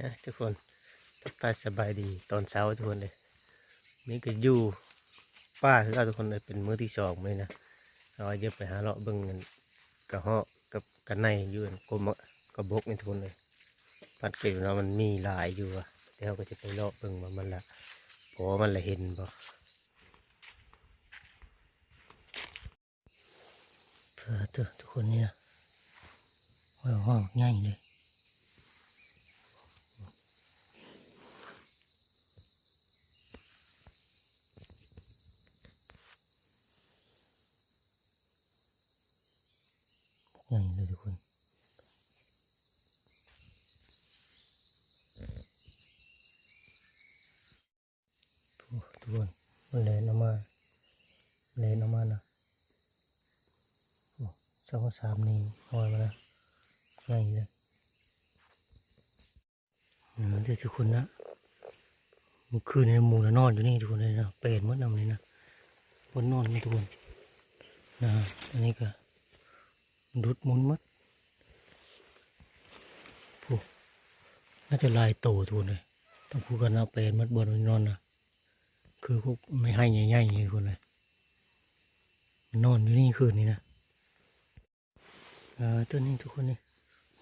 นะทุกคนทักทายสบายดีตอนเช้าทุกคนเลยนี่ก็อยู่ป้าคือเราทุกคนเลยเป็นมื้อที่สองเลยนะเราเยอะไปหาเลาะเบิ่งกันกระเหาะกับกันในอยู่กันกลมกระบกนี่ทุกคนเลยปัดเก็บเรามันมีหลายอยู่อะเดี๋ยวเราก็จะไปเลาะเบิ่งว่ามันละพอมันละเห็นบ่เพื่อทุกคนเนี่ยว้าวว้าวง่ายเลย ใหญ่เลยทุกคนทุกคนมันเลนออกมาเลนออกมานะโอ้สองสามนี่หอยมานะใหญ่เลยมเดี๋ยวทุกคนนะเมื่อคืนในมูนะนอนอยู่นี่ทุกคนเลยนะเป็ดมดนำเลยนะบนนอนนี่ทุกคนนะอันนี้ก็ ดุดมุนมัดผู้น่าจะลายโตทุนเลยต้องพูดกันเอาเป็นมัดบนนอนนะคือพวกไม่ให้ใหญ่ๆอย่างนี้คนเลยนอนอยู่นี่คืนนี้นะเออตัวนี้ทุกคนนี่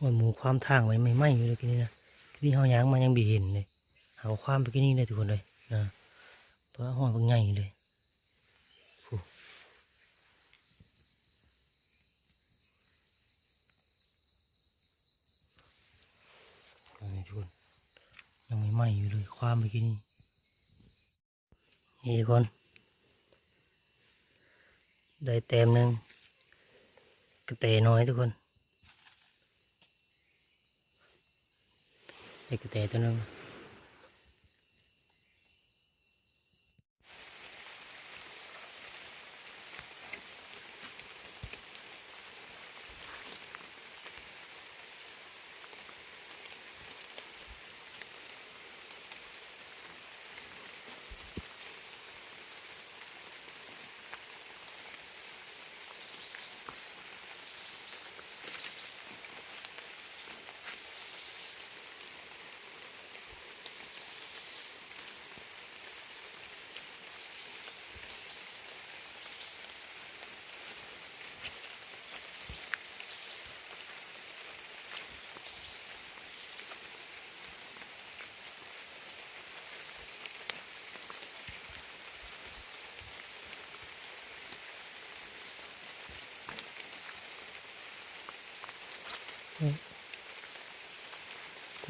มันหมูความทางไว้ไม่ไหม้อยู่เลยทีนี้นะที่เฮายางมันยังบีเห็นเลย เอาความไปกินนี่เลยทุกคนเลยนะเพราะห้องเป็นไงเลย นี่ทุกคนยังไม่ไหม้อยู่เลยความเมื่อกี้นี่นี่ทุกคน ได้เต็มหนึ่งกระเตน้อยทุกคนได้กระเตตัวนึง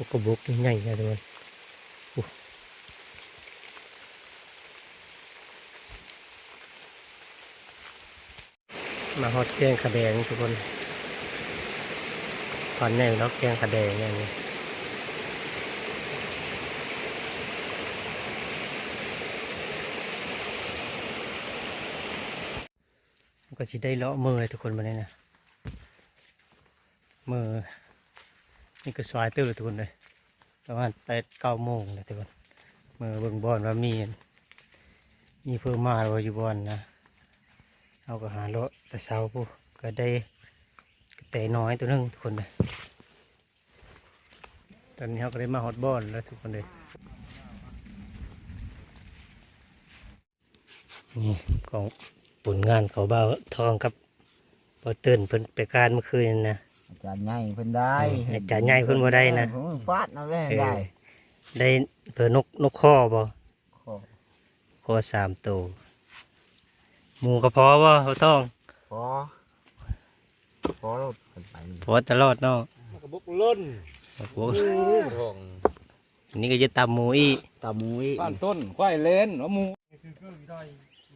กกระบอกนี่ใหญ่เลยทุกคนมาฮอดแกงขาแดงทุกคนตอนนี้เราแกงขาแดงอย่างนี้ก็จะได้เลาะมือเลยทุกคนมาเลยนะมือ นี่ก็สวายตื้อทุกคนเลยประมาณแปดเก้าโมงเลยทุกคนเมื่อเบิ่งบอลว่ามี มีเพิ่มมาว่าอยู่บอลนะเอาก็หาเลาะแต่เช้าปุ๊ก็ได้กระแต่น้อยตัวหนึงทุกคนเลยตอนนี้เขาก็ได้มาฮอตบอลแล้วทุกคนเลยนี่ของผลงานเขาเบ้าทองครับพอตื่นเพิ่นไปการเมื่อคืนนะ อาจารย์ใหญ่เพิ่นได้เอออาจารย์ใหญ่เพิ่นบ่ได้นะเออฟาดเอาเลยเออได้ ได้เผื่อนกนกข้อบ่ขอข้อสามตัวหมูกระเพาะบ่เขาต้องขอขอรถเพิ่นไปนี่พอตลอดเนาะกระบอกล้นโอ้โหทองอันนี้ก็จะตำหมูอีกตามุ้ยบ้านต้นควายเลนหัวหมู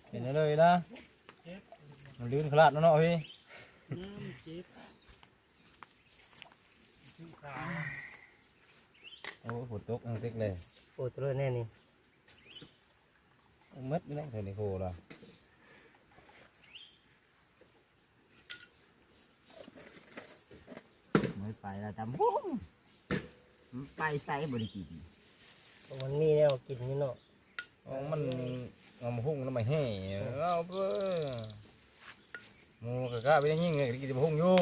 เห็นได้เลยนะมันลื่นขลาดแล้วเนาะพี่ โอ้ฝนตกอังเต็กเลยโอ้ตัวแน่นี่เม็ดนี่นะเธอในโคละไม่ไปแล้วจำพุ่งมันไปใส่บริกินมันมีแนวกินนี่เนาะอ๋อมันเอามาหุ้งแล้วมาแห่เอาเพื่อหมูกะกะไปยังยิงเลยกินจะมาหุ้งอยู่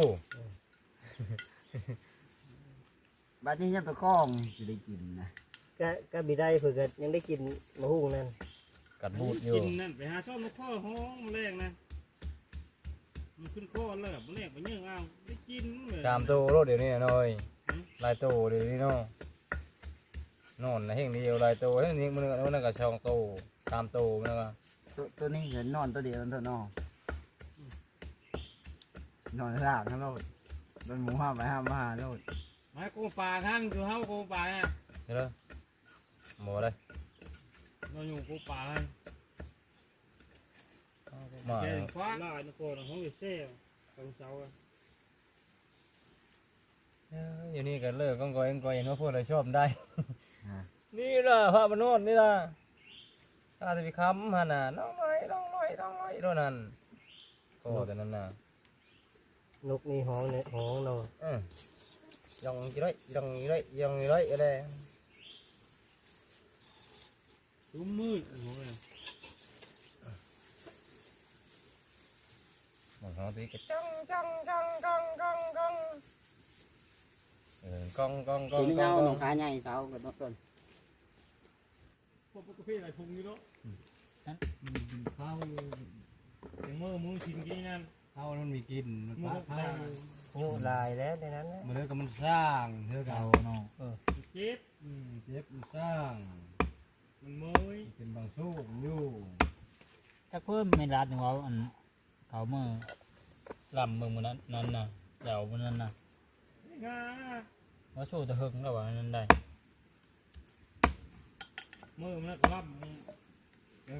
ใบบัดนี้ยังไปคล้องสิได้กินนะก็ก็บีได้เผื่อก็ยังได้กินมะฮุ่งนั่นกัดบูดอยู่กินนั่นไปหาชอบนกข้อห้องแมลงนะมันขึ้นข้อแล้วแบบแมลงไปเยื่องเอาได้กินเลยตามโตโลดเดี๋ยวนี้น่ะหน่อยลายโตเดี๋ยวนี้เนาะนอนนะเฮงเดียวลายโตเฮงนี้มันก็มันก็ช่องโตตามโตมันก็ตัวตัวนี้เห็นนอนตัวเดียวนั่นตัวนอนนอนล่างทั้งโลดโดนหมูห้ามไปห้ามมาหาโลด ไม้โกงป่าท่านคือเฮาโกงป่าเนี่ยเห็นไหมหมอเลยเราอยู่โกงป่าท่านมาเจ้เลยฟ้าล่านกโกนของเซ่ตรงเสาอะเอ้ยอยู่นี่กันเลิกก้องกอยก้องกอยเห็นว่าพวกเราชอบได้ฮะนี่ล่ะพระมโนดนี่ล่ะตาจะไปค้ำฮะน่ะน้องน้อยน้องน้อยน้องน้อยโน่นนั่นโอ้แต่นั่นน่ะนกนี่ห้องเนี่ยห้องเนาะ เออยองกี่ร้อยยองกี่ร้อยยองกี่ร้อยอะไร ตุ้มมืดโอ้ย หมดของตีก็จังจังจังจังจังจังเออกองกองกอ ตัว ง นี้ กอ เอา ง หนองขาใหญ่เสากับต้นต้น พวกประเภทอะไรพุงนี่เนาะข้าวเป็นมือมือชินกี้นั่น ข้าวมันมีกินมัน มือ ปลา ข้า ข้าว วโอ้ลายแล้วในนั้นนะมันเลยก็มันสร้างเท่าเก่าเนาะเจ็บอืมเจ็บมันสร้างมันเมยเป็นบางสู้มันอยู่จักเพิ่มไม่รัดของเราอันเขาเมื่อลำเมืองมันนั้นนั่นน่ะเจ้ามันนั้นน่ะนี่ค่ะว่าสู้ตะหึงแล้วว่านั้นได้มือมันก็รับ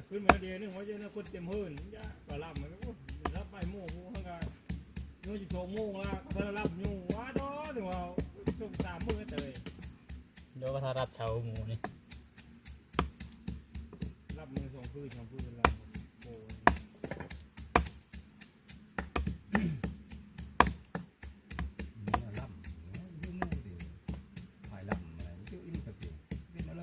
ขึ้นมาเดียวนี่หัวใจนี่คนเต็มหื่นยะก็รับมันก็รับไปมู่มู่ข้างกัน นู่นจะโชว์มู่ละเธอรับยู่ว้าดอถึงว่าช่วงสามมือเตยเดี๋ยวก็ทารัดเชาหมูนี่รับมือสองพื้นสองพื้นรับโอ้ย นี่ล่ำอยู่มู่เดียวหายล่ำอะไรอยู่อิ่มกับเดียวเป็นอะไร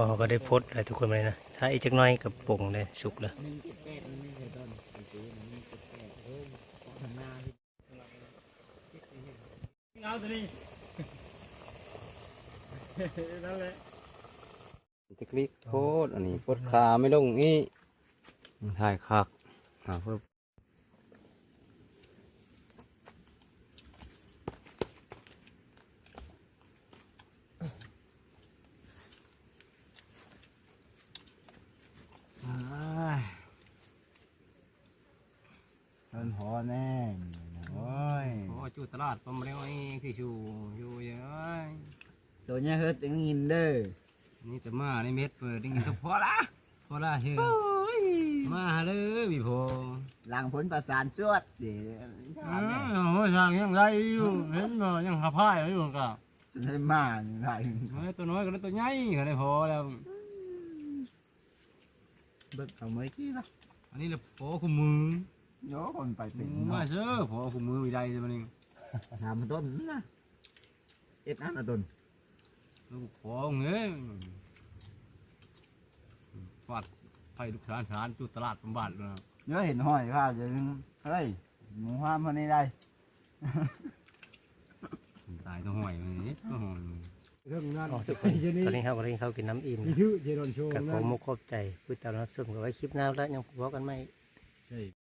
อ๋อก็ได้พดอะไรทุกคนเลยนะ ถ้าอีกจักน้อยกับป่งเลยสุกแล้วหนึ่เจ็ดนี่คือต้นนึ่เจ็ดทำน้าที่เงาตัวนี้นั่นแหละตะคลิกโคตรอันนี้โคตรขาไม่ลงอีถ่ายคักหาเพิ่อายต้นหอแน่โอ้ย โอ้จูตลาดประมาณนี้คือชูอยู่ยังไงตัวเนี้ยเฮ็ดถึงยินเด้อนี่จะมาในเม็ดเปิดได้ยินก็พอละพอละเชื่อมาเลยพี่พอหลังผลประสานจวดสิอืมโอ้ยทางยังไรอยู่เห็นบ่ยังหาพายอยู่ก็จะได้มาไงเฮ้ยตัวน้อยก็ตัวใหญ่ก็ได้พอแล้วเบิกเอาไว้กี่ละอันนี้แหละพอคู่มือโยคนไปเป็นมาเชื่อพอคู่มือมีได้จะมันเอง ทำต้นนะเอ็ดนั่นนะต้นลูกพอเงี้ยฟาดไฟลูกชานชานจุดตลาดบำบัดเลยเยอะเห็นห้อยว่าจะเฮ้ยหมูห้ามมานี่ได้ตายต้องห่อยมันนี่ต้องห่อยเรื่องงานอ๋อทุกคนตอนนี้เขาก็ได้เข้ากินน้ำอิ่มมีชื่อเจรอนโชว์กับขนะอมุกขอบใจผู้ติดตามรับชมกับไว้คลิปหน้าแล้วยังพบกันไหม